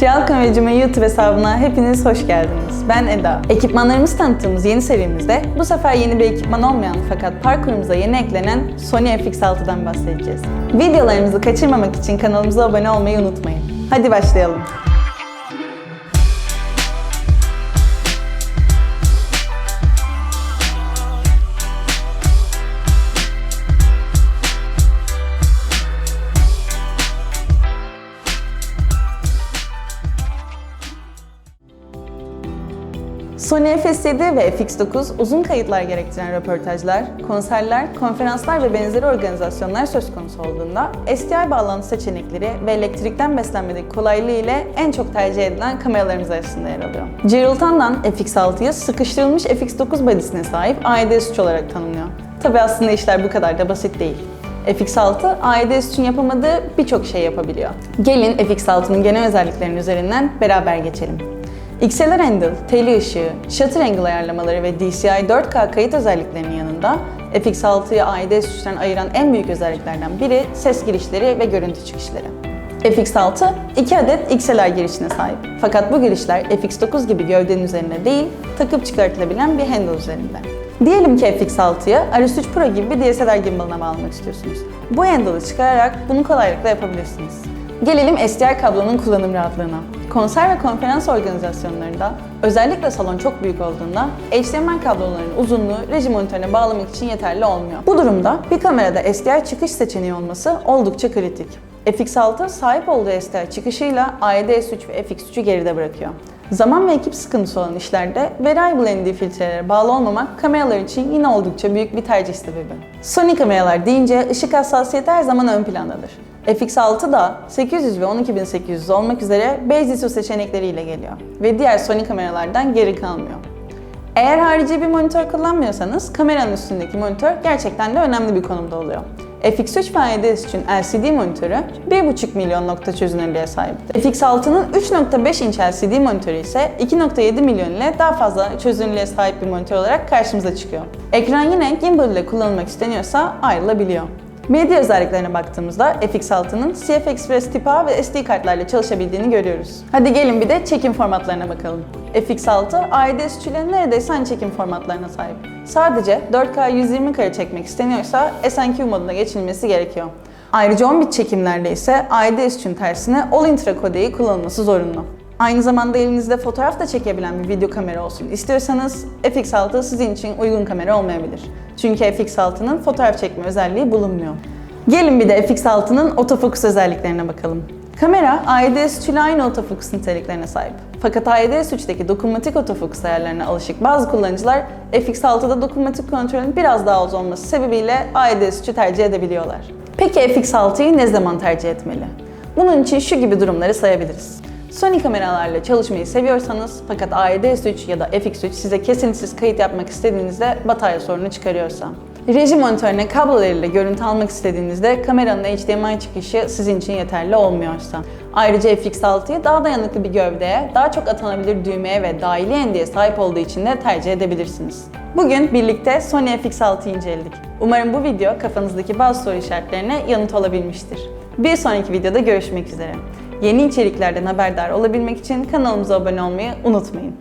Kiralık Kahvecime YouTube hesabına hepiniz hoş geldiniz. Ben Eda. Ekipmanlarımızı tanıttığımız yeni serimizde bu sefer yeni bir ekipman olmayan fakat parkurumuza yeni eklenen Sony FX6'dan bahsedeceğiz. Videolarımızı kaçırmamak için kanalımıza abone olmayı unutmayın. Hadi başlayalım. Sony FS7 ve FX9 uzun kayıtlar gerektiren röportajlar, konserler, konferanslar ve benzeri organizasyonlar söz konusu olduğunda SDI bağlantı seçenekleri ve elektrikten beslenmedeki kolaylığı ile en çok tercih edilen kameralarımız arasında yer alıyor. Geraltan'dan FX6'ya sıkıştırılmış FX9 bodisine sahip AED3 olarak tanımlıyor. Tabi aslında işler bu kadar da basit değil. FX6, AEDS için yapamadığı birçok şey yapabiliyor. Gelin FX6'nın genel özelliklerinin üzerinden beraber geçelim. XLR handle, teli ışığı, shutter angle ayarlamaları ve DCI 4K kayıt özelliklerinin yanında FX6'yı AEDS 3'ten ayıran en büyük özelliklerden biri ses girişleri ve görüntü çıkışları. FX6 2 adet XLR girişine sahip. Fakat bu girişler FX9 gibi gövdenin üzerinde değil, takıp çıkartılabilen bir handle üzerinde. Diyelim ki FX6'ya RS3 Pro gibi bir DSLR gimbalına bağlamak istiyorsunuz. Bu handle'ı çıkararak bunu kolaylıkla yapabilirsiniz. Gelelim SDR kablonun kullanım rahatlığına. Konser ve konferans organizasyonlarında, özellikle salon çok büyük olduğunda HDMI kablolarının uzunluğu reji monitörüne bağlamak için yeterli olmuyor. Bu durumda bir kamerada SDR çıkış seçeneği olması oldukça kritik. FX6 sahip olduğu SDR çıkışıyla AED-S3 ve FX3'ü geride bırakıyor. Zaman ve ekip sıkıntısı olan işlerde Variable ND filtrelere bağlı olmamak kameralar için yine oldukça büyük bir tercih sebebi. Sony kameralar deyince ışık hassasiyeti her zaman ön plandadır. FX6 da 800 ve 12800 olmak üzere Base seçenekleriyle geliyor ve diğer Sony kameralardan geri kalmıyor. Eğer harici bir monitör kullanmıyorsanız kameranın üstündeki monitör gerçekten de önemli bir konumda oluyor. FX3 ve AEDS için LCD monitörü 1.5 milyon nokta çözünürlüğe sahip. FX6'nın 3.5 inç LCD monitörü ise 2.7 milyon ile daha fazla çözünürlüğe sahip bir monitör olarak karşımıza çıkıyor. Ekran yine gimbal ile kullanılmak isteniyorsa ayrılabiliyor. Medya özelliklerine baktığımızda FX6'nın CF Express tip A ve SD kartlarla çalışabildiğini görüyoruz. Hadi gelin bir de çekim formatlarına bakalım. FX6, AEDS ile neredeyse aynı çekim formatlarına sahip. Sadece 4K 120 kare çekmek isteniyorsa SNQ moduna geçilmesi gerekiyor. Ayrıca 10 bit çekimlerde ise AEDS için tersine All Intra kodeyi kullanılması zorunlu. Aynı zamanda elinizde fotoğraf da çekebilen bir video kamera olsun istiyorsanız FX6 sizin için uygun kamera olmayabilir. Çünkü FX6'nın fotoğraf çekme özelliği bulunmuyor. Gelin bir de FX6'nın otofokus özelliklerine bakalım. Kamera AEDS3 ile aynı otofokus niteliklerine sahip. Fakat AEDS3'teki dokunmatik otofokus ayarlarına alışık bazı kullanıcılar FX6'da dokunmatik kontrolün biraz daha az olması sebebiyle AEDS3'ü tercih edebiliyorlar. Peki FX6'yı ne zaman tercih etmeli? Bunun için şu gibi durumları sayabiliriz. Sony kameralarla çalışmayı seviyorsanız fakat AED-S3 ya da FX3 size kesintisiz kayıt yapmak istediğinizde batarya sorunu çıkarıyorsa. Reji monitörüne kablolarıyla görüntü almak istediğinizde kameranın HDMI çıkışı sizin için yeterli olmuyorsa. Ayrıca FX6'yı daha dayanıklı bir gövdeye, daha çok atanabilir düğmeye ve dahili ND'ye sahip olduğu için de tercih edebilirsiniz. Bugün birlikte Sony FX6'yı inceledik. Umarım bu video kafanızdaki bazı soru işaretlerine yanıt olabilmiştir. Bir sonraki videoda görüşmek üzere. Yeni içeriklerden haberdar olabilmek için kanalımıza abone olmayı unutmayın.